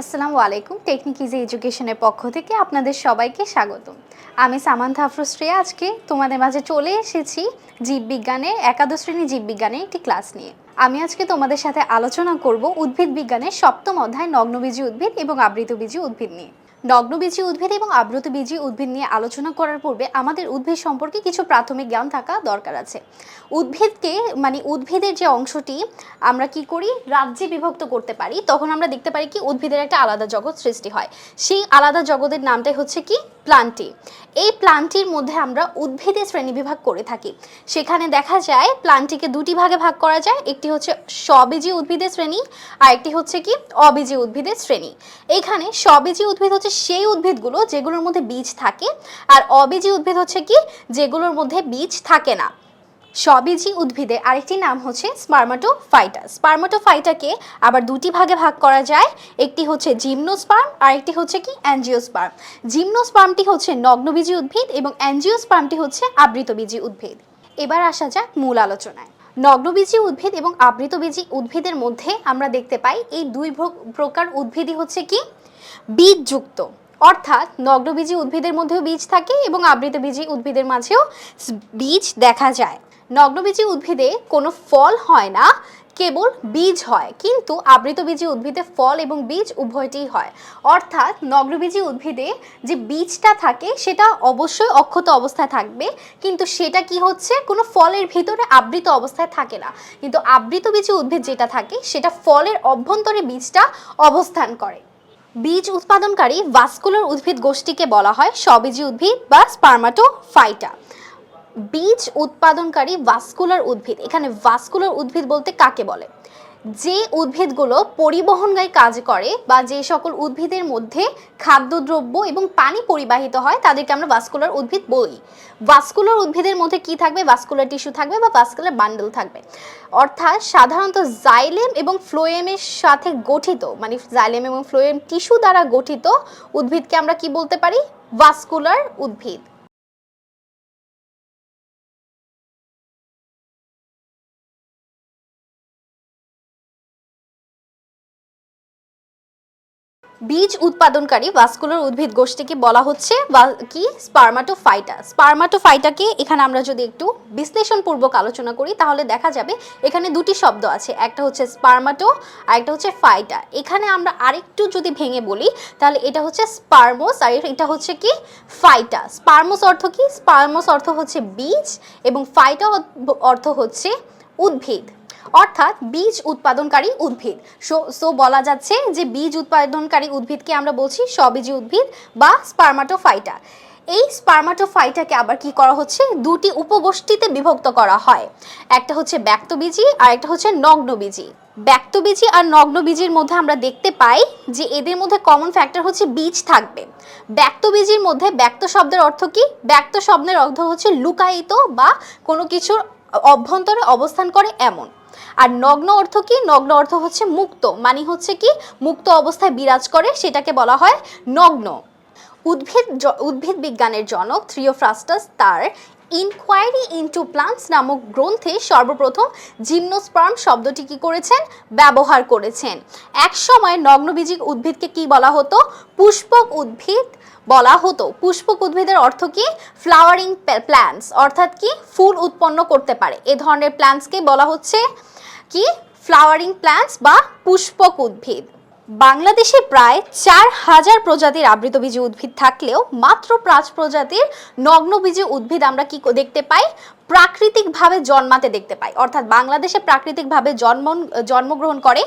আসসালামু আলাইকুম। Technique easy এডুকেশনের পক্ষ থেকে আপনাদের সবাইকে স্বাগত। আমি সামান্থা আফরোশ্রিয়া আজকে তোমাদের মাঝে চলে এসেছি জীববিজ্ঞানে, একাদশ শ্রেণি জীববিজ্ঞানে একটি ক্লাস নিয়ে। আমি আজকে তোমাদের সাথে আলোচনা করব উদ্ভিদ বিজ্ঞানের সপ্তম অধ্যায় নগ্নবীজী উদ্ভিদ এবং আবৃতবীজী উদ্ভিদ নিয়ে। নগ্নবীজি উদ্ভিদ এবং আবৃতবীজী উদ্ভিদ নিয়ে আলোচনা করার পূর্বে আমাদের উদ্ভিদ সম্পর্কে কিছু প্রাথমিক জ্ঞান থাকা দরকার আছে। উদ্ভিদকে মানে উদ্ভিদের যে অংশটি আমরা কি করি? রাজ্যে বিভক্ত করতে পারি। তখন আমরা দেখতে পারি কি উদ্ভিদের একটা আলাদা জগৎ সৃষ্টি হয়। সেই আলাদা জগতের নামটাই হচ্ছে কি? প্লান্টি এই প্লান্টির মধ্যে আমরা উদ্ভিদে শ্রেণীবিভাগ করে থাকি। সেখানে দেখা যায় প্লান্টিকে দুটি ভাগে ভাগ করা যায়, একটি হচ্ছে স্ববীজী উদ্ভিদের শ্রেণি আর একটি হচ্ছে কি অবীজী উদ্ভিদের শ্রেণি। এখানে স্ববীজী উদ্ভিদ হচ্ছে সেই উদ্ভিদগুলো যেগুলোর মধ্যে বীজ থাকে আর অবীজী উদ্ভিদ হচ্ছে কি যেগুলোর মধ্যে বীজ থাকে না। স্ববীজী উদ্ভিদের আরেকটি নাম হচ্ছে স্পার্মাটোফাইটা স্পার্মাটোফাইটাকে আবার দুটি ভাগে ভাগ করা যায়, একটি হচ্ছে জিমনোস্পার্ম আর একটি হচ্ছে কি? অ্যাঞ্জিওস্পার্ম জিমনোস্পার্মটি হচ্ছে নগ্নবীজী উদ্ভিদ এবং অ্যাঞ্জিওস্পার্মটি হচ্ছে আবৃতবীজী উদ্ভিদ। এবার আসা যাক মূল আলোচনায়। নগ্নবীজী উদ্ভিদ এবং আবৃতবীজী উদ্ভিদের মধ্যে আমরা দেখতে পাই এই দুই প্র- প্রকার উদ্ভিদই হচ্ছে কি? বীজযুক্ত। অর্থাৎ নগ্নবীজী উদ্ভিদের মধ্যেও বীজ থাকে এবং আবৃতবীজী উদ্ভিদের মাঝেও বীজ দেখা যায়। নগ্নবীজী উদ্ভিদে কোনো ফল হয় না, কেবল বীজ হয়। কিন্তু আবৃতবীজী উদ্ভিদে ফল এবং বীজ উভয়টিই হয়। অর্থাৎ নগ্নবীজী উদ্ভিদে যে বীজটা থাকে, সেটা অবশ্যই অক্ষত অবস্থায় থাকবে। কিন্তু সেটা কি হচ্ছে? কোনো ফলের ভিতরে আবৃত অবস্থায় থাকে না। কিন্তু আবৃতবীজী উদ্ভিদ যেটা থাকে, সেটা ফলের অভ্যন্তরে বীজটা অবস্থান করে। বীজ উৎপাদনকারী ভাস্কুলার উদ্ভিদ গোষ্ঠীকে বলা হয় স্ববীজী উদ্ভিদ বা স্পার্মাটোফাইটা। বীজ উৎপাদনকারী ভাস্কুলার উদ্ভিদ। এখানে ভাস্কুলার উদ্ভিদ বলতে কাকে বলে? যে উদ্ভিদগুলো পরিবহনকারী কাজ করে বা যে সকল উদ্ভিদের মধ্যে খাদ্যদ্রব্য এবং পানি পরিবাহিত হয়, তাদেরকে আমরা ভাস্কুলার উদ্ভিদ বলি। ভাস্কুলার উদ্ভিদের মধ্যে কি থাকবে? ভাস্কুলার টিস্যু থাকবে বা ভাস্কুলার বান্ডেল থাকবে। অর্থাৎ সাধারণত জাইলেম এবং ফ্লোয়েমের সাথে গঠিত মানে জাইলেম এবং ফ্লোয়েম টিস্যু দ্বারা গঠিত উদ্ভিদকে আমরা কি বলতে পারি? ভাস্কুলার উদ্ভিদ। বীজ উৎপাদনকারী ভাস্কুলার উদ্ভিদ গোষ্ঠীকে বলা হচ্ছে কি? স্পার্মাটোফাইটা স্পার্মাটোফাইটাকে এখানে আমরা যদি একটু বিশ্লেষণপূর্বক আলোচনা করি, তাহলে দেখা যাবে এখানে দুটি শব্দ আছে। একটা হচ্ছে স্পার্মাটো আর একটা হচ্ছে ফাইটা এখানে আমরা আরেকটু যদি ভেঙে বলি, তাহলে এটা হচ্ছে স্পার্মোস আর এটা হচ্ছে কি? ফাইটা স্পার্মোস অর্থ কি? স্পার্মোস অর্থ হচ্ছে বীজ, এবং ফাইটা অর্থ হচ্ছে উদ্ভিদ। অর্থাৎ বীজ উৎপাদনকারী উদ্ভিদ। সো সো বলা যাচ্ছে যে বীজ উৎপাদনকারী উদ্ভিদকে আমরা বলছি স্ববীজী উদ্ভিদ বা স্পার্মাটোফাইটা এই স্পার্মাটোফাইটাকে আবার কি করা হচ্ছে? দুটি উপগোষ্ঠীতে বিভক্ত করা হয়। একটা হচ্ছে ব্যক্তবীজী আর একটা হচ্ছে নগ্নবীজী। ব্যক্তবীজী আর নগ্নবীজির মধ্যে আমরা দেখতে পাই যে এদের মধ্যে কমন ফ্যাক্টর হচ্ছে বীজ থাকবে। ব্যক্তবীজির মধ্যে ব্যক্ত শব্দের অর্থ কি? ব্যক্ত শব্দের অর্থ হচ্ছে লুকায়িত বা কোনো কিছুর অভ্যন্তরে অবস্থান করে এমন। আর নগ্ন অর্থ কি? নগ্ন অর্থ হচ্ছে মুক্ত। মানে হচ্ছে কি? মুক্ত অবস্থায় বিরাজ করে, সেটাকে বলা হয় নগ্ন। উদ্ভিদ উদ্ভিদ বিজ্ঞানের জনক থ্রিওফ্রাস্টাস তার ইনকোয়ারি ইনটু প্লান্টস নামক গ্রন্থে সর্বপ্রথম জিমনোস্পার্ম শব্দটি কি করেছেন? ব্যবহার করেছেন। এক সময় নগ্নবীজিক উদ্ভিদকে কি বলা হতো? পুষ্পক উদ্ভিদ বলা হতো। পুষ্পক উদ্ভিদের অর্থ কি? ফ্লাওয়ারিং প্ল্যান্টস, অর্থাৎ কি? ফুল উৎপন্ন করতে পারে। এ ধরনের প্ল্যান্টসকে বলা হচ্ছে কি? ফ্লাওয়ারিং প্ল্যান্টস বা পুষ্পক উদ্ভিদ। বাংলাদেশে প্রায় চার হাজার প্রজাতির আবৃতবীজী উদ্ভিদ থাকলেও মাত্র পাঁচ প্রজাতির নগ্নবীজী উদ্ভিদ আমরা কি দেখতে পাই? প্রাকৃতিকভাবে জন্মাতে দেখতে পাই। অর্থাৎ বাংলাদেশে প্রাকৃতিকভাবে জন্ম জন্মগ্রহণ করে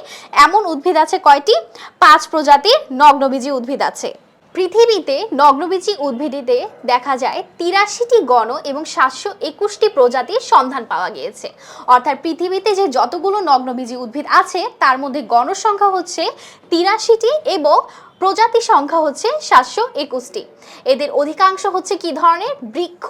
এমন উদ্ভিদ আছে কয়টি? পাঁচ প্রজাতির নগ্নবীজী উদ্ভিদ আছে। পৃথিবীতে নগ্নবীজী উদ্ভিদে দেখা যায় তিরাশিটি গণ এবং সাতশো একুশটি প্রজাতির সন্ধান পাওয়া গিয়েছে। অর্থাৎ পৃথিবীতে যে যতগুলো নগ্নবীজী উদ্ভিদ আছে, তার মধ্যে গণসংখ্যা হচ্ছে তিরাশিটি এবং প্রজাতি সংখ্যা হচ্ছে সাতশো একুশটি। এদের অধিকাংশ হচ্ছে কি ধরনের? বৃক্ষ,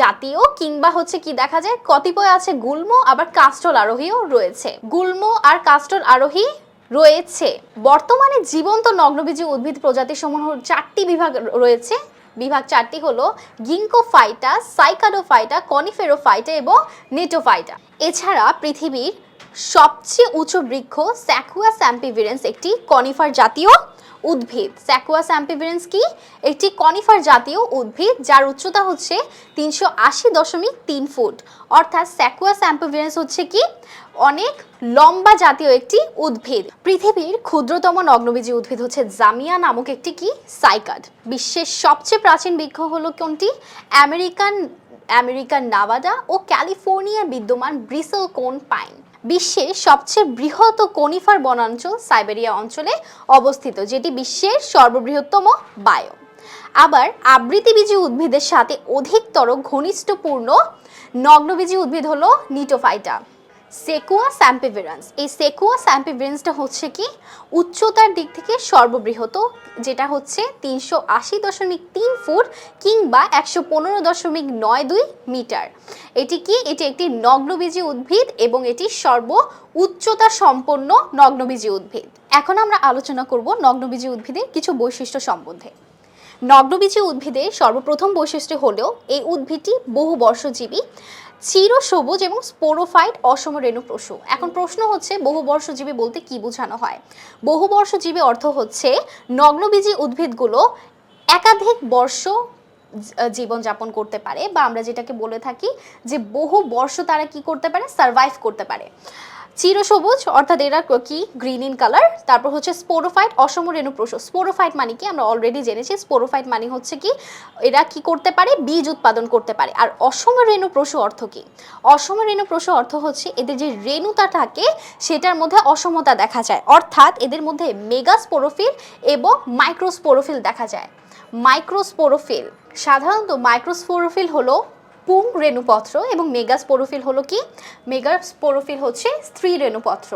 জাতীয়, কিংবা হচ্ছে কি দেখা যায় কতিপয় আছে গুল্ম, আবার কাস্টল আরোহীও রয়েছে। গুল্ম আর কাস্টল আরোহী রয়েছে। বর্তমানে জীবন্ত নগ্নবীজী উদ্ভিদ প্রজাতি সমূহ চারটি বিভাগ রয়েছে। বিভাগ চারটি হলো গিঙ্কোফাইটা সাইকাডোফাইটা, কনিফেরোফাইটা এবং নেটোফাইটা। এছাড়া পৃথিবীর সবচেয়ে উঁচু বৃক্ষ স্যাকুয়া স্যাম্পিভিরেন্স একটি কনিফার জাতীয় উদ্ভিদ। স্যাকুয়া স্যাম্পিভিরেন্স কি? একটি কনিফার জাতীয় উদ্ভিদ যার উচ্চতা হচ্ছে তিনশো আশি দশমিক তিন ফুট। অর্থাৎ স্যাকুয়া স্যাম্পিভিরেন্স হচ্ছে কি? অনেক লম্বা জাতীয় একটি উদ্ভিদ। পৃথিবীর ক্ষুদ্রতম নগ্নবীজী উদ্ভিদ হচ্ছে জামিয়া নামক একটি কি? সাইকাড বিশ্বের সবচেয়ে প্রাচীন বৃক্ষ হলো কোনটি? আমেরিকান আমেরিকান নাভাডা ও ক্যালিফোর্নিয়ায় বিদ্যমান ব্রিসেল কোন পাইন? বিশ্বের সবচেয়ে বৃহৎ কনিফার বনাঞ্চল সাইবেরিয়া অঞ্চলে অবস্থিত, যেটি বিশ্বের সর্ববৃহত্তম বায়ো। আবার আবৃতিবীজী উদ্ভিদের সাথে অধিকতর ঘনিষ্ঠপূর্ণ নগ্নবীজী উদ্ভিদ হলো নিটোফাইটা। সেকুয়া স্যাম্পিভেরান্স। এই সেকুয়া স্যাম্পিভেরান্সটা হচ্ছে কি? উচ্চতার দিক থেকে সর্ববৃহৎ, যেটা হচ্ছে তিনশো আশি দশমিক তিন ফুট কিংবা একশো পনেরো দশমিক নয় দুই মিটার। এটি কি? এটি একটি নগ্নবীজী উদ্ভিদ এবং এটি সর্ব উচ্চতা সম্পন্ন নগ্নবীজী উদ্ভিদ। এখন আমরা আলোচনা করব নগ্নবীজী উদ্ভিদের কিছু বৈশিষ্ট্য সম্বন্ধে। নগ্নবীজী উদ্ভিদের সর্বপ্রথম বৈশিষ্ট্য হলেও এই উদ্ভিদটি বহু বর্ষজীবী চির সবুজ এবং স্পোরোফাইট অসম রেণু পশু এখন প্রশ্ন হচ্ছে, বহু বর্ষজীবী বলতে কি বোঝানো হয়? বহু বর্ষজীবী অর্থ হচ্ছে, নগ্নবীজী উদ্ভিদগুলো একাধিক বর্ষ জীবনযাপন করতে পারে বা আমরা যেটাকে বলে থাকি যে বহু বর্ষ তারা কি করতে পারে? সার্ভাইভ করতে পারে। চিরসবুজ, অর্থাৎ এরা কি গ্রিন ইন কালার তারপর হচ্ছে স্পোরোফাইট অসম রেণুপ্রোষ স্পোরোফাইট মানে কি? আমরা অলরেডি জেনেছি স্পোরোফাইট মানে হচ্ছে কি? এরা কি করতে পারে? বীজ উৎপাদন করতে পারে। আর অসম রেণুপ্রোষ অর্থ কি? অসম রেণুপ্রোষ অর্থ হচ্ছে এদের যে রেণুতা থাকে, সেটার মধ্যে অসমতা দেখা যায়। অর্থাৎ এদের মধ্যে মেগাস্পোরোফিল এবং মাইক্রোস্পোরোফিল দেখা যায়। মাইক্রোস্পোরোফিল সাধারণত মাইক্রোস্পোরোফিল হলো পুং রেণুপত্র এবং মেগা মেগাস্পোরোফিল হলো কি? মেগাস্পোরোফিল হচ্ছে স্ত্রী রেণুপত্র।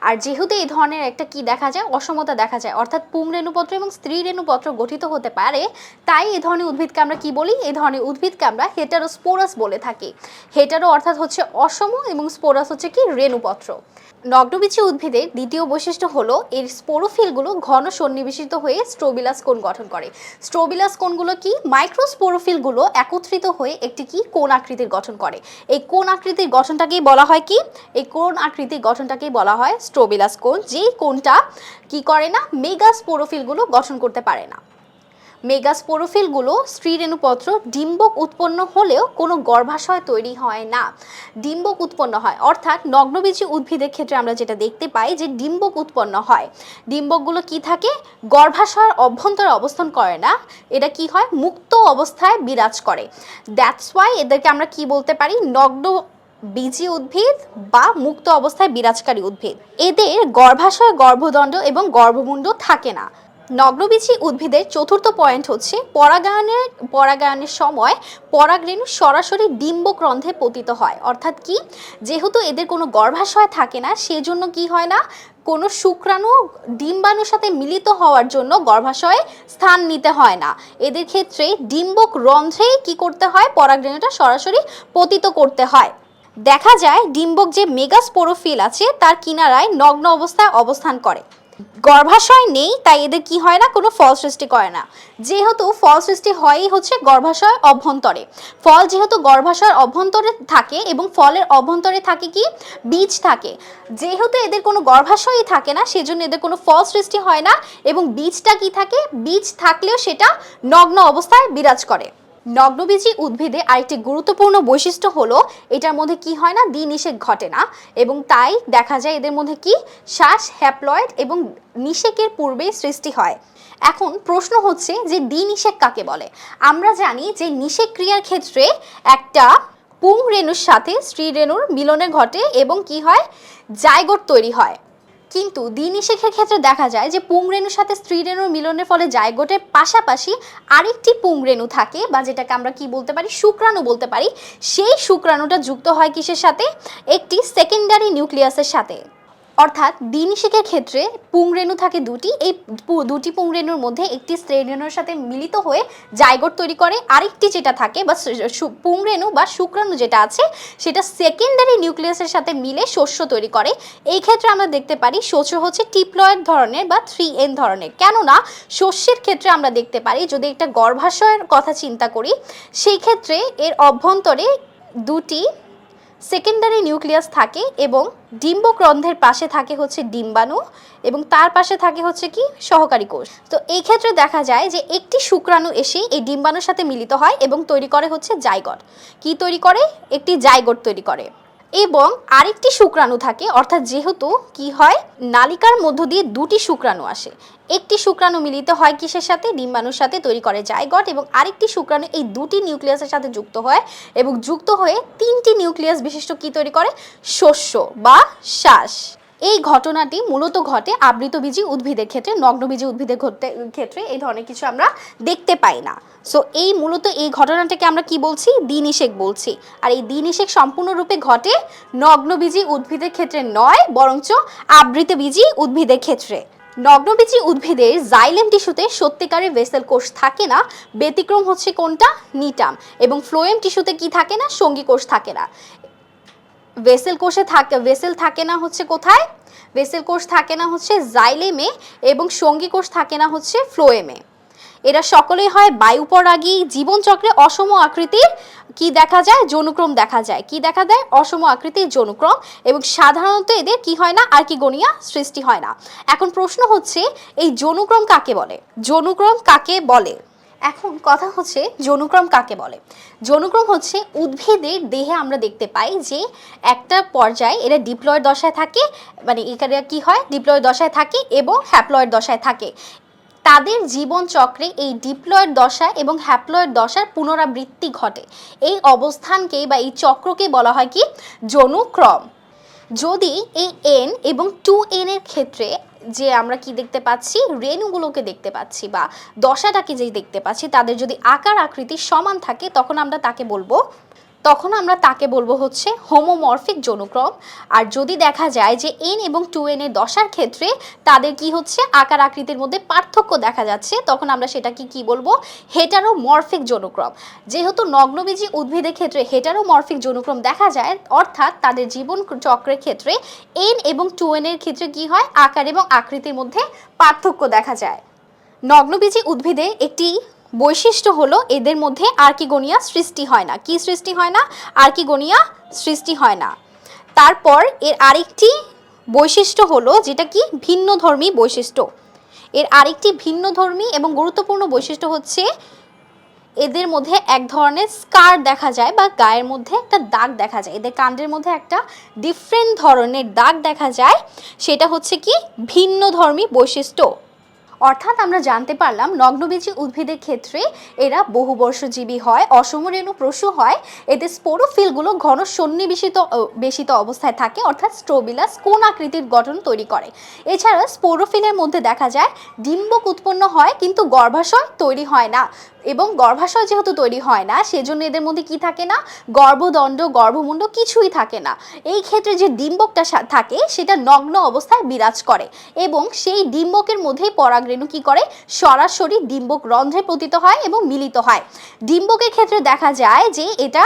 আর যেহেতু এই ধরনের একটা কি দেখা যায়? অসমতা দেখা যায়। অর্থাৎ পুং রেণুপত্র এবং স্ত্রী রেণুপত্র গঠিত হতে পারে, তাই এই ধরনের উদ্ভিদকে আমরা কি বলি? এই ধরনের উদ্ভিদকে আমরা হেটারোস্পোরাস বলে থাকি। হেটারো অর্থাৎ হচ্ছে অসম এবং স্পোরাস হচ্ছে কি? রেণুপত্র। নগ্নবীচি উদ্ভিদের দ্বিতীয় বৈশিষ্ট্য হলো এর স্পোরোফিলগুলো ঘন সন্নিবেশিত হয়ে স্ট্রোবিলাস কোণ গঠন করে। স্ট্রোবিলাস কোণগুলো কি? মাইক্রোস্পোরোফিলগুলো একত্রিত হয়ে একটি কি? কোণ আকৃতির গঠন করে। এই কোণ আকৃতির গঠনটাকেই বলা হয় কি? এই কোণ আকৃতির গঠনটাকেই বলা হয় স্ট্রোবিলাস কোণ। যেই কোণটা কি করে না? মেগা স্পোরোফিলগুলো গঠন করতে পারে না। মেগাস্পোরোফিলগুলো স্ত্রীরেণুপত্র ডিম্বক উৎপন্ন হলেও কোনো গর্ভাশয় তৈরি হয় না। ডিম্বক উৎপন্ন হয়, অর্থাৎ নগ্নবীজী উদ্ভিদের ক্ষেত্রে আমরা যেটা দেখতে পাই যে ডিম্বক উৎপন্ন হয়। ডিম্বকগুলো কি থাকে? গর্ভাশয়ের অভ্যন্তরে অবস্থান করে না, এটা কি হয়? মুক্ত অবস্থায় বিরাজ করে। দ্যাটস ওয়াই এদেরকে আমরা কি বলতে পারি? নগ্ন বীজি উদ্ভিদ বা মুক্ত অবস্থায় বিরাজকারী উদ্ভিদ। এদের গর্ভাশয়, গর্ভদণ্ড এবং গর্ভমুণ্ড থাকে না। নগ্নবীজী উদ্ভিদের চতুর্থ পয়েন্ট হচ্ছে পরাগায়নের পরাগায়নের সময় পরাগরেণু সরাসরি ডিম্বক্রন্থে পতিত হয়। অর্থাৎ কি? যেহেতু এদের কোনো গর্ভাশয় থাকে না, সেজন্য কি হয় না? কোনো শুক্রাণু ডিম্বাণুর সাথে মিলিত হওয়ার জন্য গর্ভাশয়ে স্থান নিতে হয় না। এদের ক্ষেত্রে ডিম্বক রন্ধ্রেই কি করতে হয়? পরাগরেণুটা সরাসরি পতিত করতে হয়। দেখা যায় ডিম্বক যে মেগাস্পোরোফিল আছে, তার কিনারায় নগ্ন অবস্থায় অবস্থান করে। গর্ভাশয় নেই, তাই এদের কি হয় না? কোনো ফল সৃষ্টি করে না। যেহেতু ফল সৃষ্টি হয়ই হচ্ছে গর্ভাশয় অভ্যন্তরে। ফল যেহেতু গর্ভাশয়ের অভ্যন্তরে থাকে এবং ফলের অভ্যন্তরে থাকে কি? বীজ থাকে। যেহেতু এদের কোনো গর্ভাশয়ই থাকে না, সেজন্য এদের কোনো ফল সৃষ্টি হয় না এবং বীজটা কি থাকে? বীজ থাকলেও সেটা নগ্ন অবস্থায় বিরাজ করে। নগ্নবীজী উদ্ভিদে আরেকটি গুরুত্বপূর্ণ বৈশিষ্ট্য হলো, এটার মধ্যে কি হয় না? দ্বিনিষেক ঘটে না। এবং তাই দেখা যায় এদের মধ্যে কি? শ্বাস, হ্যাপ্লয়েড এবং নিষেকের পূর্বে সৃষ্টি হয়। এখন প্রশ্ন হচ্ছে যে দ্বিনিষেক কাকে বলে? আমরা জানি যে নিষেক ক্রিয়ার ক্ষেত্রে একটা পুং রেণুর সাথে স্ত্রী রেণুর মিলনে ঘটে এবং কি হয়? জায়গোট তৈরি হয়। কিন্তু দ্বিনিষেকের ক্ষেত্রে দেখা যায় যে পুংরেণুর সাথে স্ত্রী রেণুর মিলনের ফলে জায়গোটের পাশাপাশি আরেকটি পুংরেণু থাকে বা যেটাকে আমরা কি বলতে পারি? শুক্রাণু বলতে পারি। সেই শুক্রাণুটা যুক্ত হয় কিসের সাথে? একটি সেকেন্ডারি নিউক্লিয়াসের সাথে। অর্থাৎ দ্বিনিষেকের ক্ষেত্রে পুংরেণু থাকে দুটি। এই দুটি পুংরেণুর মধ্যে একটি স্ত্রীরেণুর সাথে মিলিত হয়ে জাইগোট তৈরি করে। আরেকটি যেটা থাকে বা পুংরেণু বা শুক্রাণু যেটা আছে, সেটা সেকেন্ডারি নিউক্লিয়াসের সাথে মিলে শস্য তৈরি করে। এই ক্ষেত্রে আমরা দেখতে পারি শস্য হচ্ছে টিপ্লয়েড ধরনের বা থ্রি এন ধরনের। কেননা শস্যের ক্ষেত্রে আমরা দেখতে পারি, যদি একটা গর্ভাশয়ের কথা চিন্তা করি, সেই ক্ষেত্রে এর অভ্যন্তরে দুটি সেকেন্ডারি নিউক্লিয়াস থাকে এবং ডিম্বক্রন্ধের পাশে থাকে হচ্ছে ডিম্বাণু এবং তার পাশে থাকে হচ্ছে কি সহকারী কোষ। তো এই ক্ষেত্রে দেখা যায় যে একটি শুক্রাণু এসে এই ডিম্বাণুর সাথে মিলিত হয় এবং তৈরি করে হচ্ছে জাইগট। কি তৈরি করে? একটি জাইগট তৈরি করে। এবং আরেকটি শুক্রাণু থাকে, অর্থাৎ যেহেতু কি হয়? নালিকার মধ্য দিয়ে দুটি শুক্রাণু আসে। একটি শুক্রাণু মিলিত হয় কিসের সাথে? ডিম্বাণুর সাথে তৈরি করে জায়গট এবং আরেকটি শুক্রাণু এই দুটি নিউক্লিয়াসের সাথে যুক্ত হয় এবং যুক্ত হয়ে তিনটি নিউক্লিয়াস বিশিষ্ট কি তৈরি করে? শস্য বা শ্বাস। এই ঘটনাটি মূলত ঘটে আবৃতবীজী উদ্ভিদের ক্ষেত্রে নগ্নবীজী উদ্ভিদের ঘটতে ক্ষেত্রে এই ধরনের কিছু আমরা দেখতে পাই না। সো এই মূলত এই ঘটনাটাকে আমরা কি বলছি? দ্বিনিষেক বলছি। আর এই দ্বিনিষেক সম্পূর্ণরূপে ঘটে নগ্নবীজী উদ্ভিদের ক্ষেত্রে নয়, বরঞ্চ আবৃতবীজী উদ্ভিদের ক্ষেত্রে। নগ্নবীজী উদ্ভিদের জাইলেম টিস্যুতে সত্যিকারের ভেসেল কোষ থাকে না, ব্যতিক্রম হচ্ছে কোনটা? নিটাম। এবং ফ্লোয়েম টিস্যুতে কি থাকে না? সঙ্গী কোষ থাকে না। ভেসেল কোষে থাকে, ভেসেল থাকে না হচ্ছে কোথায়? ভেসেল কোষ থাকে না হচ্ছে জাইলেমে এবং সঙ্গী কোষ থাকে না হচ্ছে ফ্লোয়েমে। এরা সকলেই হয় বায়ুপরাগী জীবনচক্রে অসম আকৃতির, কি দেখা যায়? যৌনুক্রম দেখা যায়। কি দেখা যায় অসম আকৃতির যৌনুক্রম এবং সাধারণত এদের কি হয় না? আর্কিগোনিয়া সৃষ্টি হয় না। এখন প্রশ্ন হচ্ছে, এই যৌনুক্রম কাকে বলে? যৌনুক্রম কাকে বলে? এখন কথা হচ্ছে যৌনুক্রম কাকে বলে? যৌনুক্রম হচ্ছে উদ্ভিদের দেহে আমরা দেখতে পাই যে একটা পর্যায়ে এরা ডিপ্লয়েড দশায় থাকে মানে এখানে কি হয়? ডিপ্লয়েড দশায় থাকে এবং হ্যাপ্লয়েড দশায় থাকে। তাদের জীবন চক্রে এই ডিপ্লয়েড দশা এবং হ্যাপ্লয়েড দশার পুনরাবৃত্তি ঘটে। এই অবস্থানকে বা এই চক্রকে বলা হয় কি? যৌনুক্রম। যদি এই এন এবং টু এন এর ক্ষেত্রে যে আমরা কি দেখতে পাচ্ছি? রেণুগুলোকে দেখতে পাচ্ছি বা দশাটাকে যে দেখতে পাচ্ছি, তাদের যদি আকার আকৃতি সমান থাকে, তখন আমরা তাকে বলব তখন আমরা তাকে বলব হচ্ছে হোমোমরফিক যৌনক্রম। আর যদি দেখা যায় যে এন এবং টু এন এর দশার ক্ষেত্রে তাদের কি হচ্ছে? আকার আকৃতির মধ্যে পার্থক্য দেখা যাচ্ছে, তখন আমরা সেটাকে কি বলব? হেটারোমরফিক যৌনক্রম। যেহেতু নগ্নবীজী উদ্ভিদের ক্ষেত্রে হেটারোমরফিক যৌনক্রম দেখা যায়, অর্থাৎ তাদের জীবন চক্রের ক্ষেত্রে এন এবং টু এন এর ক্ষেত্রে কি হয়? আকার এবং আকৃতির মধ্যে পার্থক্য দেখা যায়। নগ্নবীজী উদ্ভিদে একটি বৈশিষ্ট্য হলো এদের মধ্যে আর্কিগোনিয়া সৃষ্টি হয় না। কি সৃষ্টি হয় না? আর্কিগোনিয়া সৃষ্টি হয় না। তারপর এর আরেকটি বৈশিষ্ট্য হলো যেটা কি? ভিন্ন ধর্মী বৈশিষ্ট্য। এর আরেকটি ভিন্ন ধর্মী এবং গুরুত্বপূর্ণ বৈশিষ্ট্য হচ্ছে এদের মধ্যে এক ধরনের স্কার দেখা যায় বা গায়ের মধ্যে একটা দাগ দেখা যায়। এদের কাণ্ডের মধ্যে একটা ডিফারেন্ট ধরনের দাগ দেখা যায়। সেটা হচ্ছে কি? ভিন্ন ধর্মী বৈশিষ্ট্য। অর্থাৎ আমরা জানতে পারলাম নগ্নবীজী উদ্ভিদের ক্ষেত্রে এরা বহুবর্ষজীবী হয় অসমরেণু প্রসু হয়। এদের স্পোরোফিলগুলো ঘন সন্নিবেশিত বেশিত অবস্থায় থাকে, অর্থাৎ স্ট্রোবিলাস কোন আকৃতির গঠন তৈরি করে। এছাড়া স্পোরোফিলের মধ্যে দেখা যায়, ডিম্বক উৎপন্ন হয় কিন্তু গর্ভাশয় তৈরি হয় না। এবং গর্ভাশয় যেহেতু তৈরি হয় না, সেজন্য এদের মধ্যে কি থাকে না? গর্ভদণ্ড, গর্ভমুণ্ড কিছুই থাকে না। এই ক্ষেত্রে যে ডিম্বকটা থাকে, সেটা নগ্ন অবস্থায় বিরাজ করে এবং সেই ডিম্বকের মধ্যেই পরাগরেণু কি করে? সরাসরি ডিম্বক রন্ধ্রে পতিত হয় এবং মিলিত হয়। ডিম্বকের ক্ষেত্রে দেখা যায় যে এটা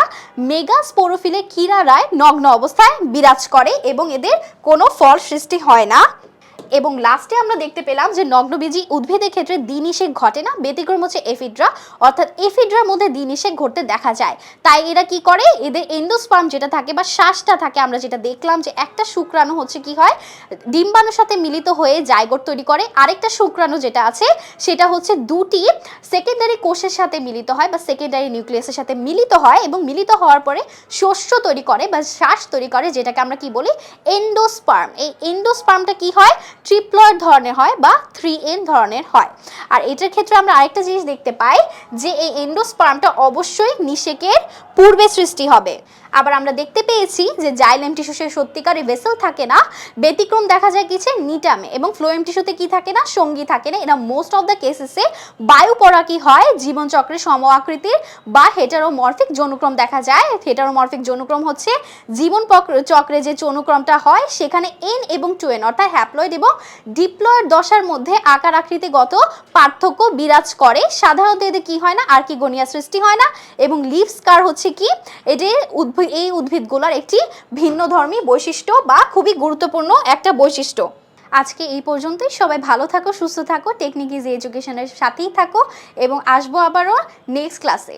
মেগা স্পোরোফিলে কিরারায় নগ্ন অবস্থায় বিরাজ করে এবং এদের কোনো ফল সৃষ্টি হয় না। এবং লাস্টে আমরা দেখতে পেলাম যে নগ্নবীজী উদ্ভিদের ক্ষেত্রে দিনিষেক ঘটে না, ব্যতিক্রম হচ্ছে এফিড্রা, অর্থাৎ এফিড্রার মধ্যে দিনিষেক ঘটতে দেখা যায়। তাই এরা কি করে? এদের এন্ডোস্পার্ম যেটা থাকে বা শ্বাসটা থাকে, আমরা যেটা দেখলাম যে একটা শুক্রাণু হচ্ছে কি হয়? ডিম্বাণুর সাথে মিলিত হয়ে জাইগোট তৈরি করে। আরেকটা শুক্রাণু যেটা আছে, সেটা হচ্ছে দুটি সেকেন্ডারি কোষের সাথে মিলিত হয় বা সেকেন্ডারি নিউক্লিয়াসের সাথে মিলিত হয় এবং মিলিত হওয়ার পরে শস্য তৈরি করে বা শ্বাস তৈরি করে, যেটাকে আমরা কি বলি? এন্ডোস্পার্ম এই এন্ডোস্পার্মটা কি হয়? ট্রিপ্লয়েড ধরনের হয় বা থ্রি এন ধরনের হয়। আর এটার ক্ষেত্রে আমরা আরেকটা জিনিস দেখতে পাই যে এই এন্ডোস্পার্মটা অবশ্যই নিষেকের পূর্বে সৃষ্টি হবে। আবার আমরা দেখতে পেয়েছি যে জাইলেম টিস্যুতে সত্যিকারে ভেসেল থাকে না, ব্যতিক্রম দেখা যায় কিছু নিটামে এবং ফ্লোয়েম টিস্যুতে কি থাকে না, সঙ্গী থাকে না। এরা মোস্ট অফ দ্য কেসেসে বায়ু পরাকি হয় জীবনচক্রের সম আকৃতির বা হেটারোমরফিক যৌনুক্রম দেখা যায়। হেটারোমরফিক যৌনুক্রম হচ্ছে জীবন চক্রে যে যৌনুক্রমটা হয়, সেখানে এন এবং টু এন অর্থাৎ হ্যাপ্লয়েড এবং ডিপ্লয়েড দশার মধ্যে আকার আকৃতিগত পার্থক্য বিরাজ করে। সাধারণত এদের কি হয় না? আর্কিগোনিয়া সৃষ্টি হয় না? এবং লিভ স্কার হচ্ছে কি? এদের উদ্ভিদ এই উদ্ভিদগুলোর একটি ভিন্ন ধর্মী বৈশিষ্ট্য বা খুবই গুরুত্বপূর্ণ একটা বৈশিষ্ট্য। আজকে এই পর্যন্তই। সবাই ভালো থাকো, সুস্থ থাকো টেকনিক ইজ এডুকেশনের সাথেই থাকো। এবং আসব আবারও নেক্সট ক্লাসে